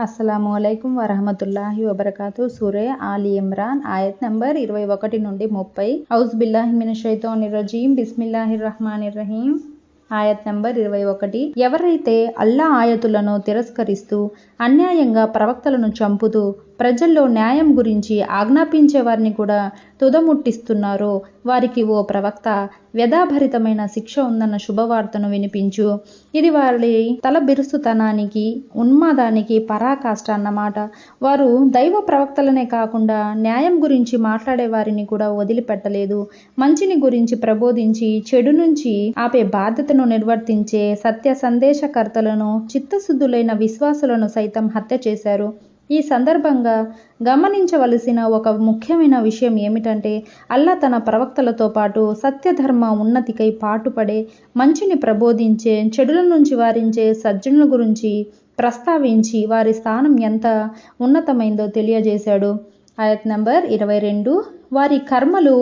అస్సలాము అలైకుం వరహమతుల్లాహి వబర్కాతు. సూరే ఆలి ఇమ్రాన్ ఆయత్ నంబర్ ఇరవై ఒకటి నుండి ముప్పై. హౌస్ బిల్లాహి మిన షైతాని రజీం బిస్మిల్లాహిర్ రహమాన్ రహీం ఆయత్ నంబర్ ఇరవై ఒకటి ఎవరైతే అల్లా ఆయతులను తిరస్కరిస్తూ అన్యాయంగా ప్రవక్తలను చంపుతూ ప్రజల్లో న్యాయం గురించి ఆజ్ఞాపించే వారిని కూడా తుదముట్టిస్తున్నారో. వారికి ఓ ప్రవక్త వ్యధాభరితమైన శిక్ష ఉందన్న శుభవార్తను వినిపించు. ఇది వారి తల బిరుసుతనానికి ఉన్మాదానికి పరాకాష్ట అన్నమాట. వారు దైవ ప్రవక్తలనే కాకుండా న్యాయం గురించి మాట్లాడే వారిని కూడా వదిలిపెట్టలేదు. మంచిని గురించి ప్రబోధించి చెడు నుంచి ఆపే బాధ్యతను నిర్వర్తించే సత్య సందేశకర్తలను చిత్తశుద్ధులైన విశ్వాసులను సైతం హత్య చేశారు. ఈ సందర్భంగా గమనించవలసిన ఒక ముఖ్యమైన విషయం ఏమిటంటే అల్లా తన ప్రవక్తలతో పాటు సత్యధర్మ ఉన్నతికై పాటుపడే మంచిని ప్రబోధించే చెడుల నుంచి వారించే సజ్జనుల గురించి ప్రస్తావించి వారి స్థానం ఎంత ఉన్నతమైందో తెలియజేశాడు. ఆయత్ నంబర్ ఇరవై రెండు. వారి కర్మలు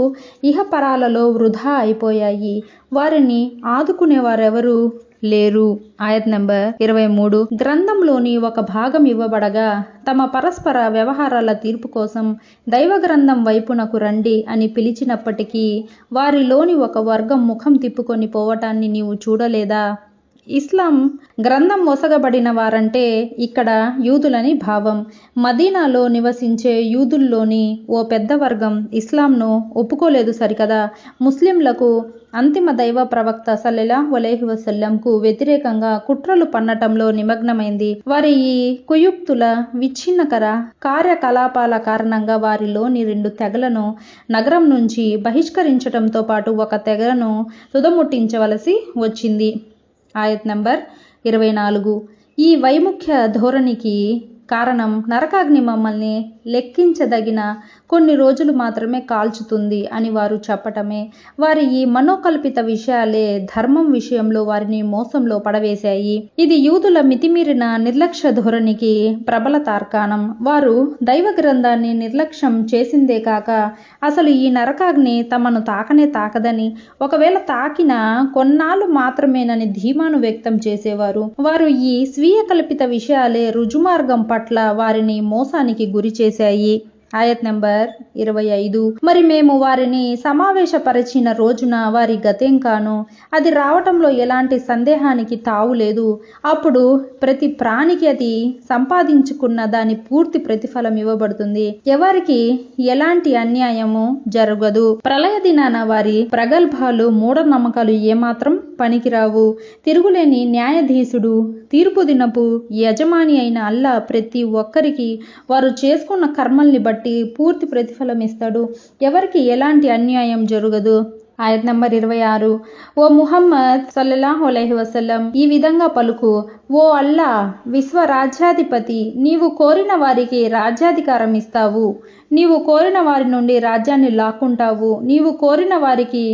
ఇహపరాలలో వృధా అయిపోయాయి. వారిని ఆదుకునేవారెవరు? లేరు. ఆయత్ నంబర్ ఇరవై మూడు. గ్రంథంలోని ఒక భాగం ఇవ్వబడగా తమ పరస్పర వ్యవహారాల తీర్పు కోసం దైవ గ్రంథం వైపునకు రండి అని పిలిచినప్పటికీ వారిలోని ఒక వర్గం ముఖం తిప్పుకొని పోవటాన్ని నీవు చూడలేదా? ఇస్లాం గ్రంథం మోసగబడిన వారంటే ఇక్కడ యూదులని భావం. మదీనాలో నివసించే యూదుల్లోని ఓ పెద్ద వర్గం ఇస్లాంను ఒప్పుకోలేదు సరికదా. ముస్లింలకు అంతిమ దైవ ప్రవక్త సల్లెలా వలేహి వసల్లంకు వ్యతిరేకంగా కుట్రలు పన్నటంలో నిమగ్నమైంది. వారి ఈ కుయుక్తుల విచ్ఛిన్నకర కార్యకలాపాల కారణంగా వారిలోని రెండు తెగలను నగరం నుంచి బహిష్కరించడంతో పాటు ఒక తెగను తుదముట్టించవలసి వచ్చింది. ఆయత్ నంబర్ ఇరవై నాలుగు. ఈ వైముఖ్య ధోరణికి కారణం నరకాగ్ని మమ్మల్ని లెక్కించదగిన కొన్ని రోజులు మాత్రమే కాల్చుతుంది అని వారు చెప్పటమే. వారి ఈ మనోకల్పిత విషయాలే ధర్మం విషయంలో వారిని మోసంలో పడవేశాయి. ఇది యూదుల మితిమీరిన నిర్లక్ష్య ధోరణికి ప్రబల తార్కాణం. వారు దైవ గ్రంథాన్ని నిర్లక్ష్యం చేసిందే కాక అసలు ఈ నరకాగ్ని తమను తాకనే తాకదని ఒకవేళ తాకిన కొన్నాళ్ళు మాత్రమేనని ధీమాను వ్యక్తం చేసేవారు. వారు ఈ స్వీయ కల్పిత విషయాలే రుజుమార్గం పట్ల వారిని మోసానికి గురి చేశాయి. ఆయత్ నెంబర్ ఇరవై ఐదు. మరి మేము వారిని సమావేశపరిచిన రోజున వారి గతేం కాను అది రావటంలో ఎలాంటి సందేహానికి తావులేదు అప్పుడు ప్రతి ప్రాణికి అది సంపాదించుకున్న దాని పూర్తి ప్రతిఫలం ఇవ్వబడుతుంది. ఎవరికి ఎలాంటి అన్యాయము జరగదు. ప్రళయ దినాన వారి ప్రగల్భాలు మూఢనమ్మకాలు ఏమాత్రం పనికిరావు. తిరుగులేని న్యాయాధీశుడు తీర్పు దినపు యజమాని అయిన అల్లా ప్రతి ఒక్కరికి వారు చేసుకున్న కర్మల్ని బట్టి పూర్తి ప్రతిఫలం ఇస్తాడు. ఎవరికి ఎలాంటి అన్యాయం జరగదు. ఆయత్ నంబర్ ఇరవై ఆరు. ఓ ముహమ్మద్ సల్లల్లాహు అలైహి వసల్లం ఈ విధంగా పలుకు ఓ అల్లా విశ్వ రాజ్యాధిపతి నీవు కోరిన వారికి రాజ్యాధికారం ఇస్తావు. నీవు కోరిన వారి నుండి రాజ్యాన్ని లాక్కుంటావు. నీవు కోరిన వారికి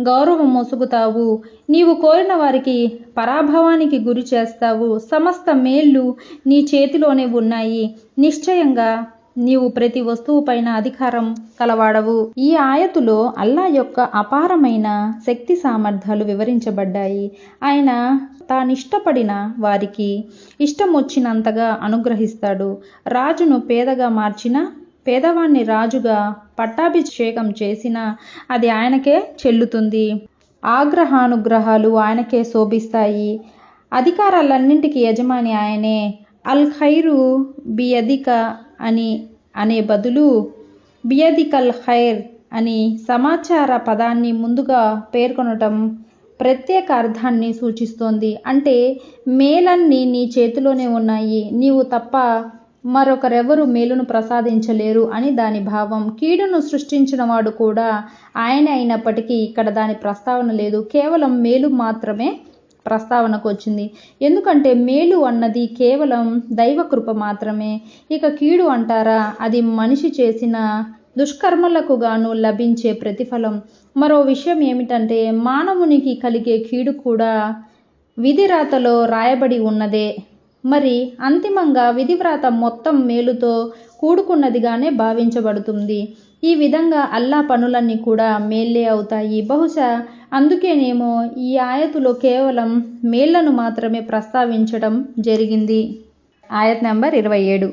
గౌరవం మొసుగుతావు నీవు కోరిన వారికి పరాభవానికి గురి చేస్తావు. సమస్త మేళ్ళు నీ చేతిలోనే ఉన్నాయి. నిశ్చయంగా నీవు ప్రతి వస్తువు పైన అధికారం కలవాడవు. ఈ ఆయతులో అల్లా యొక్క అపారమైన శక్తి సామర్థ్యాలు వివరించబడ్డాయి. ఆయన తానిష్టపడిన వారికి ఇష్టం వచ్చినంతగా అనుగ్రహిస్తాడు. రాజును పేదగా మార్చిన పేదవాణ్ణి రాజుగా పట్టాభిషేకం చేసినా అది ఆయనకే చెల్లుతుంది. ఆగ్రహానుగ్రహాలు ఆయనకే శోభిస్తాయి. అధికారాలన్నింటికి యజమాని ఆయనే. అల్ ఖైరు బియదిక అని అనే బదులు బియదికల్ ఖైర్ అని సమాచార పదాన్ని ముందుగా పేర్కొనటం ప్రత్యేక అర్థాన్ని సూచిస్తోంది. అంటే మేలన్నీ నీ చేతిలోనే ఉన్నాయి. నీవు తప్ప మరొకరెవరు మేలును ప్రసాదించలేరు అని దాని భావం. కీడును సృష్టించిన వాడు కూడా ఆయన అయినప్పటికీ ఇక్కడ దాని ప్రస్తావన లేదు. కేవలం మేలు మాత్రమే ప్రస్తావనకు వచ్చింది. ఎందుకంటే మేలు అన్నది కేవలం దైవకృప మాత్రమే. ఇక కీడు అంటారా? అది మనిషి చేసిన దుష్కర్మలకు గాను లభించే ప్రతిఫలం. మరో విషయం ఏమిటంటే మానవునికి కలిగే కీడు కూడా విధిరాతలో రాయబడి ఉన్నదే. మరి అంతిమంగా విధివ్రాత మొత్తం మేలుతో కూడుకున్నదిగానే భావించబడుతుంది. ఈ విధంగా అల్లా పనులన్నీ కూడా మేల్లే అవుతాయి. బహుశా అందుకేనేమో ఈ ఆయతులో కేవలం మేళ్ళను మాత్రమే ప్రస్తావించడం జరిగింది. ఆయత్ నెంబర్ ఇరవై ఏడు.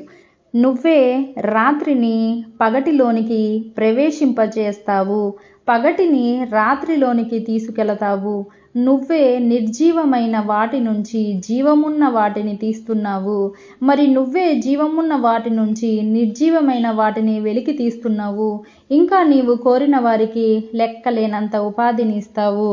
నువ్వే రాత్రిని పగటిలోనికి ప్రవేశింపజేస్తావు. పగటిని రాత్రిలోనికి తీసుకెళతావు. నువ్వే నిర్జీవమైన వాటి నుంచి జీవమున్న వాటిని తీస్తున్నావు. మరి నువ్వే జీవమున్న వాటి నుంచి నిర్జీవమైన వాటిని వెలికి తీస్తున్నావు. ఇంకా నీవు కోరిన వారికి లెక్కలేనంత ఉపాధిని ఇస్తావు.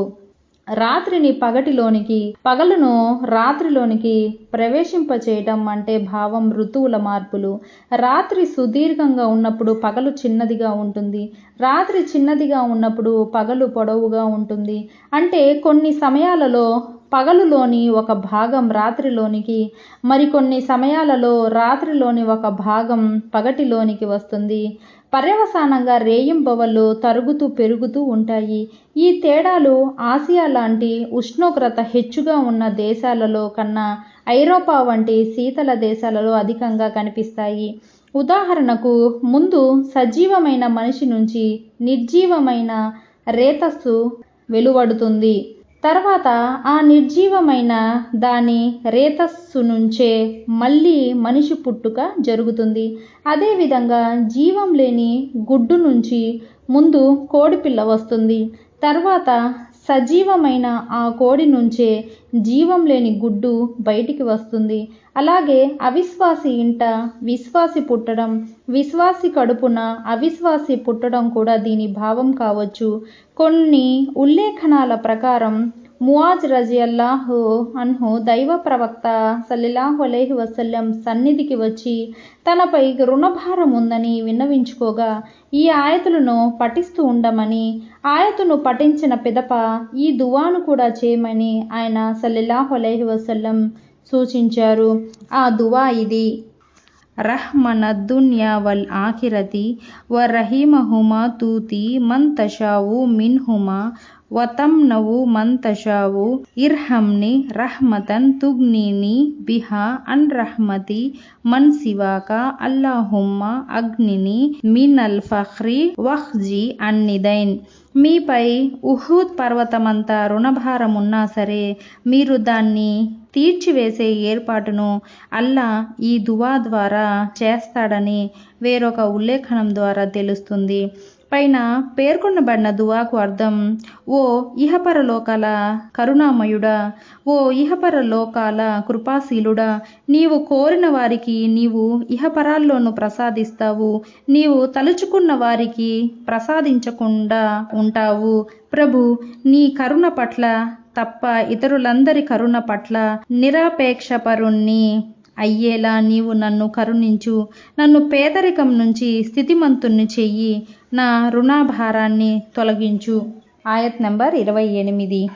రాత్రిని పగటిలోనికి పగలును రాత్రిలోనికి ప్రవేశింపచేయటం అంటే భావం ఋతువుల మార్పులు. రాత్రి సుదీర్ఘంగా ఉన్నప్పుడు పగలు చిన్నదిగా ఉంటుంది. రాత్రి చిన్నదిగా ఉన్నప్పుడు పగలు పొడవుగా ఉంటుంది. అంటే కొన్ని సమయాలలో పగలులోని ఒక భాగం రాత్రిలోనికి మరికొన్ని సమయాలలో రాత్రిలోని ఒక భాగం పగటిలోనికి వస్తుంది. పర్యవసానంగా రేయింబవళ్ళు తరుగుతూ పెరుగుతూ ఉంటాయి. ఈ తేడాలు ఆసియా లాంటి ఉష్ణోగ్రత హెచ్చుగా ఉన్న దేశాలలో కన్నా ఐరోపా వంటి శీతల దేశాలలో అధికంగా కనిపిస్తాయి. ఉదాహరణకు ముందు సజీవమైన మనిషి నుంచి నిర్జీవమైన రేతస్సు వెలువడుతుంది. తర్వాత ఆ నిర్జీవమైన దాని రేతస్సు నుంచే మళ్ళీ మనిషి పుట్టుక జరుగుతుంది. అదేవిధంగా జీవం లేని గుడ్డు నుంచి ముందు కోడిపిల్ల వస్తుంది. తర్వాత సజీవమైన ఆ కోడి నుంచే జీవం లేని గుడ్డు బయటికి వస్తుంది. అలాగే అవిశ్వాసి ఇంట విశ్వాసి పుట్టడం విశ్వాసి కడుపున అవిశ్వాసి పుట్టడం కూడా దీని భావం కావచ్చు. కొన్ని ఉల్లేఖనాల ప్రకారం మువాజ్ రజియల్లాహు అన్హు దైవ ప్రవక్త సల్లిలాహు అలైహి వసల్లం సన్నిధికి వచ్చి తనపై రుణభారం ఉందని విన్నవించుకోగా ఈ ఆయతులను పఠిస్తూ ఉండమని ఆయతును పఠించిన పిదప ఈ దువాను కూడా చేయమని ఆయన సల్లిలాహు అలైహి వసల్లం సూచించారు. ఆ దువా ఇది. రహ్మన దున్యా వల్ ఆఖిరతి వ రహీమహుమా తూతి మన్ తషావు మిన్హుమా వతమ్నవు నవు మంతషావు ఇర్హమ్ని రహ్మతన్ తుగ్నీని బిహా అన్ రహ్మతి మన్ సివాక అల్లాహుమ్మ అగ్నిని మిన్ అల్ ఫఖ్రి అన్నిదైన్. మీపై ఉహూద్ పర్వతమంతా రుణభారం ఉన్నా సరే మీరు దాన్ని తీర్చివేసే ఏర్పాటును అల్లా ఈ దువా ద్వారా చేస్తాడని వేరొక ఉల్లేఖనం ద్వారా తెలుస్తుంది. పైన పేర్కొనబడిన దువాకు అర్థం ఓ ఇహపరలోకాల కరుణామయుడా ఓ ఇహపరలోకాల కృపాశీలుడా నీవు కోరిన వారికి నీవు ఇహపరాల్లోనూ ప్రసాదిస్తావు నీవు తలుచుకున్న వారికి ప్రసాదించకుండా ఉంటావు. ప్రభు నీ కరుణ పట్ల తప్ప ఇతరులందరి కరుణ పట్ల నిరాపేక్షపరుణ్ణి అయ్యేలా నీవు నన్ను కరుణించు నన్ను పేదరికం నుంచి స్థితిమంతుణ్ణి చెయ్యి. నా రుణాభారాన్ని తొలగించు. ఆయత్ నెంబర్ ఇరవై ఎనిమిది.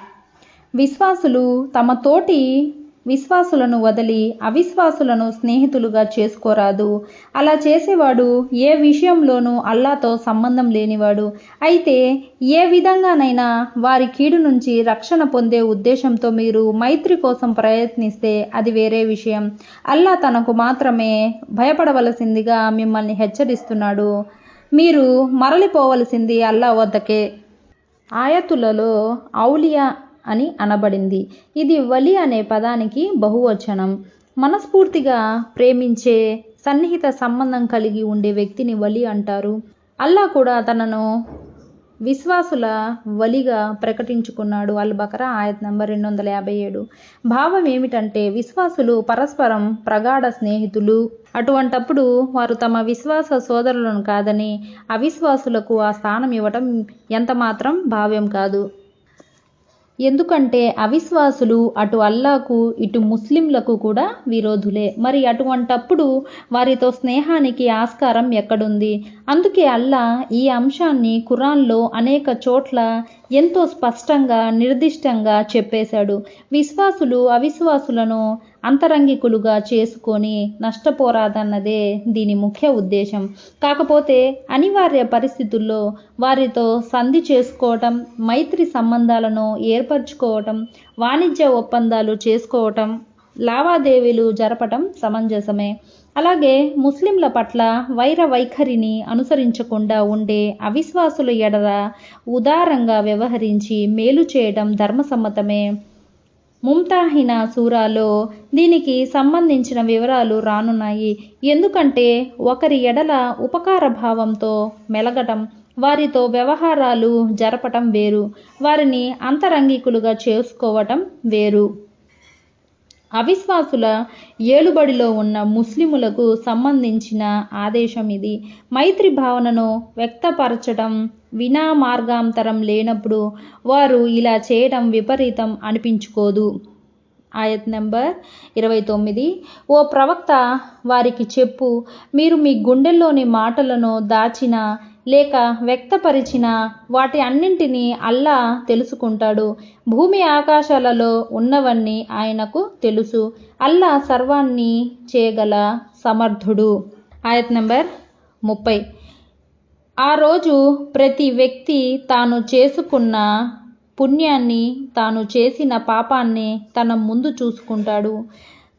విశ్వాసులు తమ తోటి విశ్వాసులను వదిలి అవిశ్వాసులను స్నేహితులుగా చేసుకోరాదు. అలా చేసేవాడు ఏ విషయంలోనూ అల్లాతో సంబంధం లేనివాడు. అయితే ఏ విధంగానైనా వారి కీడు నుంచి రక్షణ పొందే ఉద్దేశంతో మీరు మైత్రి కోసం ప్రయత్నిస్తే అది వేరే విషయం. అల్లా తనకు మాత్రమే భయపడవలసిందిగా మిమ్మల్ని హెచ్చరిస్తున్నాడు. మీరు మరలిపోవలసింది అల్లా వద్దకే. ఆయతులలో ఔలియా అని అనబడింది. ఇది వలి అనే పదానికి బహువచనం. మనస్ఫూర్తిగా ప్రేమించే సన్నిహిత సంబంధం కలిగి ఉండే వ్యక్తిని వలి అంటారు. అల్లా కూడా తనను విశ్వాసుల వలిగా ప్రకటించుకున్నాడు అల్ బకరా ఆయత్ నంబర్ రెండు వందల యాభై ఏడు భావం ఏమిటంటే విశ్వాసులు పరస్పరం ప్రగాఢ స్నేహితులు. అటువంటప్పుడు వారు తమ విశ్వాస సోదరులను కాదని అవిశ్వాసులకు ఆ స్థానం ఇవ్వటం ఎంతమాత్రం భావ్యం కాదు. ఎందుకంటే అవిశ్వాసులు అటు అల్లాకు ఇటు ముస్లింలకు కూడా విరోధులే. మరి అటువంటప్పుడు వారితో స్నేహానికి ఆస్కారం ఎక్కడుంది? అందుకే అల్లా ఈ అంశాన్ని ఖురాన్లో అనేక చోట్ల ఎంతో స్పష్టంగా నిర్దిష్టంగా చెప్పేశాడు. విశ్వాసులు అవిశ్వాసులను అంతరంగికులుగా చేసుకొని నష్టపోరాదన్నదే దీని ముఖ్య ఉద్దేశం. కాకపోతే అనివార్య పరిస్థితుల్లో వారితో సంధి చేసుకోవటం మైత్రి సంబంధాలను ఏర్పరచుకోవటం వాణిజ్య ఒప్పందాలు చేసుకోవటం లావాదేవీలు జరపటం సమంజసమే. అలాగే ముస్లింల పట్ల వైర వైఖరిని అనుసరించకుండా ఉండే అవిశ్వాసుల ఎడల ఉదారంగా వ్యవహరించి మేలు చేయడం ధర్మసమ్మతమే. ముంతాహిన సూరాలో దీనికి సంబంధించిన వివరాలు రానున్నాయి. ఎందుకంటే ఒకరి ఎడల ఉపకార భావంతో మెలగటం వారితో వ్యవహారాలు జరపటం వేరు. వారిని అంతరంగికులుగా చేసుకోవటం వేరు. అవిశ్వాసుల ఏలుబడిలో ఉన్న ముస్లిములకు సంబంధించిన ఆదేశం ఇది. మైత్రి భావనను వ్యక్తపరచడం వినా మార్గాంతరం లేనప్పుడు వారు ఇలా చేయడం విపరీతం అనిపించుకోదు. ఆయత్ నెంబర్ ఇరవై తొమ్మిది. ఓ ప్రవక్త వారికి చెప్పు మీరు మీ గుండెల్లోని మాటలను దాచిన లేక వ్యక్తపరిచిన వాటి అన్నింటినీ అల్లా తెలుసుకుంటాడు. భూమి ఆకాశాలలో ఉన్నవన్నీ ఆయనకు తెలుసు. అల్లా సర్వాన్ని చేయగల సమర్థుడు. ఆయత్ నెంబర్ ముప్పై. ఆ రోజు ప్రతి వ్యక్తి తాను చేసుకున్న పుణ్యాన్ని తాను చేసిన పాపాన్ని తన ముందు చూసుకుంటాడు.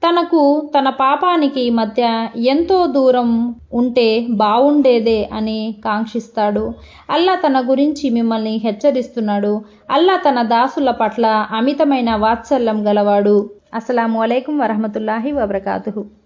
తనకు తన పాపానికి మధ్య ఎంతో దూరం ఉంటే బావుండేదే అని కాంక్షిస్తాడు. అల్లా తన గురించి మిమ్మల్ని హెచ్చరిస్తున్నాడు. అల్లా తన దాసుల పట్ల అమితమైన వాత్సల్యం గలవాడు. అస్సలం వలైకుం వరహమతుల్లాహి వబర్కాతు